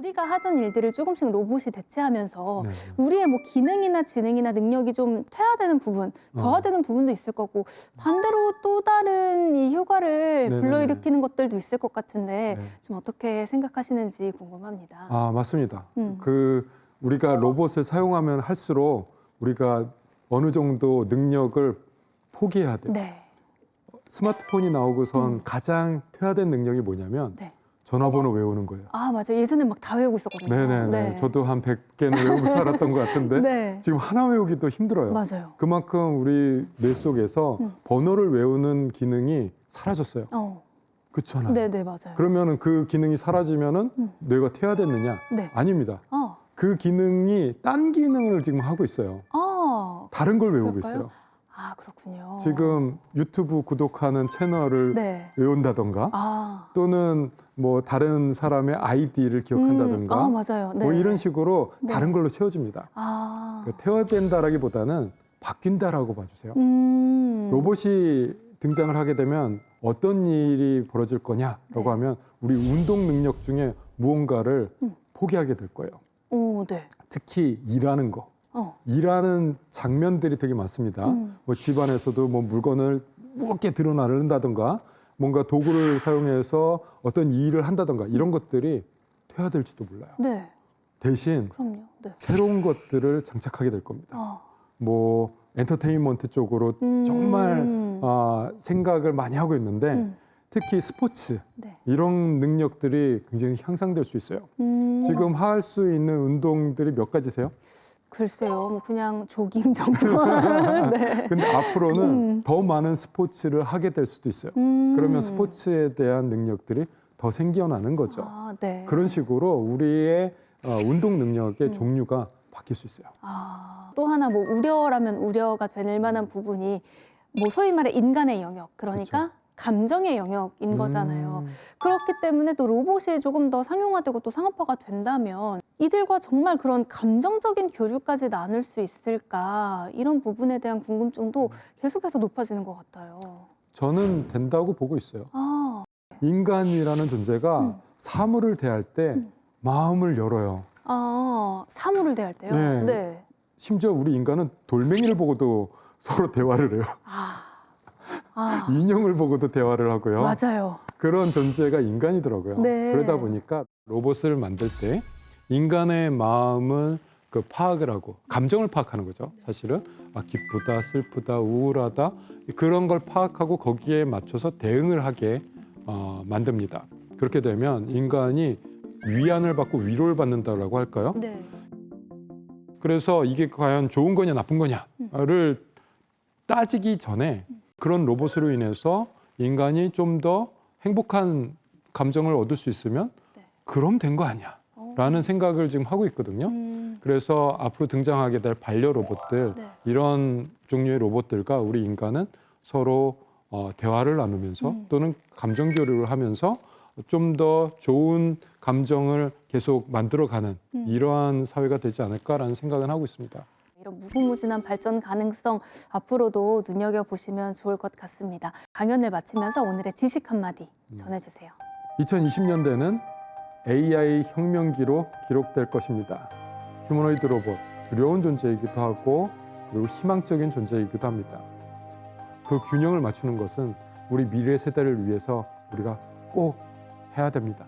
우리가 하던 일들을 조금씩 로봇이 대체하면서 네. 우리의 뭐 기능이나 지능이나 능력이 좀 퇴화되는 부분, 어. 저하되는 부분도 있을 거고 반대로 또 다른 이 효과를 네네네. 불러일으키는 것들도 있을 것 같은데 네. 좀 어떻게 생각하시는지 궁금합니다. 아 맞습니다. 음. 그 우리가 로봇을 사용하면 할수록 우리가 어느 정도 능력을 포기해야 돼요. 네, 스마트폰이 나오고선 음. 가장 퇴화된 능력이 뭐냐면 네. 전화번호 외우는 거예요. 아 맞아요. 예전에 막 다 외우고 있었거든요. 네네네. 저도 한 100개는 외우고 살았던 것 같은데 네, 지금 하나 외우기도 힘들어요. 맞아요. 그만큼 우리 뇌 속에서 음. 번호를 외우는 기능이 사라졌어요. 어, 그렇잖아요. 네, 네 맞아요. 그러면은 그 기능이 사라지면은 음. 뇌가 퇴화됐느냐? 네, 아닙니다. 어, 그 기능이 딴 기능을 지금 하고 있어요. 어, 다른 걸 외우고 그럴까요? 있어요. 아 그렇군요. 지금 유튜브 구독하는 채널을 네, 외운다던가 아, 또는 뭐 다른 사람의 아이디를 기억한다던가 음, 아 맞아요. 네. 뭐 이런 식으로 네. 다른 걸로 채워줍니다. 아, 그러니까 퇴화된다라기보다는 바뀐다라고 봐주세요. 음, 로봇이 등장을 하게 되면 어떤 일이 벌어질 거냐라고 네. 하면 우리 운동 능력 중에 무언가를 음. 포기하게 될 거예요. 오, 네, 특히 일하는 거. 어, 일하는 장면들이 되게 많습니다. 음. 뭐 집안에서도 뭐 물건을 무겁게 드러나른다던가 뭔가 도구를 사용해서 어떤 일을 한다던가 이런 것들이 퇴화될지도 몰라요. 네, 대신. 네, 새로운 것들을 장착하게 될 겁니다. 어, 뭐 엔터테인먼트 쪽으로 음. 정말 아, 생각을 많이 하고 있는데 음, 특히 스포츠 네, 이런 능력들이 굉장히 향상될 수 있어요. 음, 지금 할 수 있는 운동들이 몇 가지세요? 글쎄요, 뭐 그냥 조깅 정도. 네. 근데 앞으로는 음. 더 많은 스포츠를 하게 될 수도 있어요. 음. 그러면 스포츠에 대한 능력들이 더 생겨나는 거죠. 아, 네. 그런 식으로 우리의 어, 운동 능력의 음. 종류가 바뀔 수 있어요. 아, 또 하나 뭐 우려라면 우려가 될 만한 부분이 뭐 소위 말해 인간의 영역, 그러니까 감정의 영역인 거잖아요. 음, 그렇기 때문에 또 로봇이 조금 더 상용화되고 또 상업화가 된다면 이들과 정말 그런 감정적인 교류까지 나눌 수 있을까 이런 부분에 대한 궁금증도 계속해서 높아지는 것 같아요. 저는 된다고 보고 있어요. 아, 인간이라는 존재가 음. 사물을 대할 때 음. 마음을 열어요. 아 사물을 대할 때요? 네. 네. 심지어 우리 인간은 돌멩이를 보고도 서로 대화를 해요. 아, 아 인형을 보고도 대화를 하고요. 맞아요. 그런 존재가 인간이더라고요. 네. 그러다 보니까 로봇을 만들 때 인간의 마음을 그 파악을 하고 감정을 파악하는 거죠. 사실은 아, 기쁘다, 슬프다, 우울하다 그런 걸 파악하고 거기에 맞춰서 대응을 하게 어, 만듭니다. 그렇게 되면 인간이 위안을 받고 위로를 받는다라고 할까요? 네. 그래서 이게 과연 좋은 거냐 나쁜 거냐를 따지기 전에 그런 로봇으로 인해서 인간이 좀 더 행복한 감정을 얻을 수 있으면 네. 그럼 된 거 아니야 어. 라는 생각을 지금 하고 있거든요. 음, 그래서 앞으로 등장하게 될 반려 로봇들 네. 이런 종류의 로봇들과 우리 인간은 서로 어, 대화를 나누면서 음. 또는 감정 교류를 하면서 좀 더 좋은 감정을 계속 만들어가는 음. 이러한 사회가 되지 않을까라는 생각은 하고 있습니다. 이런 무궁무진한 발전 가능성 앞으로도 눈여겨 보시면 좋을 것 같습니다. 강연을 마치면서 오늘의 지식 한마디 음. 전해주세요. 2020년대는 AI 혁명기로 기록될 것입니다. 휴머노이드 로봇 두려운 존재이기도 하고 그리고 희망적인 존재이기도 합니다. 그 균형을 맞추는 것은 우리 미래 세대를 위해서 우리가 꼭 해야 됩니다.